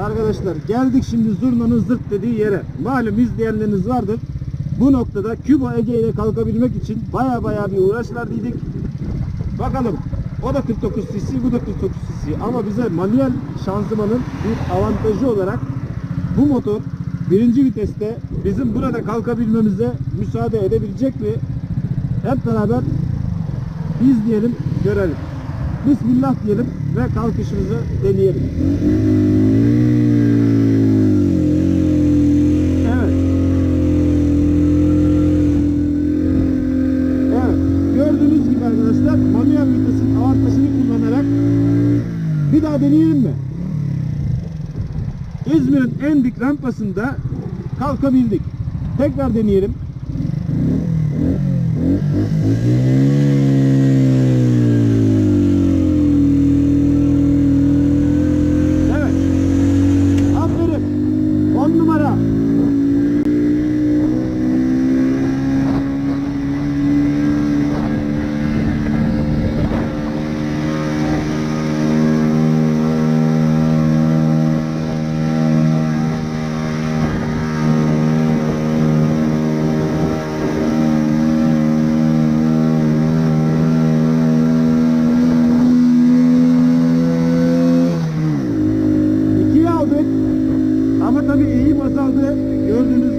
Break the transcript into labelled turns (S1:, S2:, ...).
S1: arkadaşlar geldik şimdi zurnanın zırt dediği yere. Malum izleyenleriniz vardır. Bu noktada Kübo Ege ile kalkabilmek için baya baya bir uğraş verdiydik. Bakalım o da 49 cc bu da 49 cc ama bize manuel şanzımanın bir avantajı olarak bu motor birinci viteste bizim burada kalkabilmemize müsaade edebilecek mi? Hep beraber izleyelim, görelim. Bismillah diyelim ve kalkışımızı deneyelim. Evet. Evet. Gördüğünüz gibi arkadaşlar manuel avantajını kullanarak bir daha deneyelim mi? İzmir'in en dik rampasında kalkabildik. Tekrar deneyelim. Tabii eğim azaldı. Gördüğünüz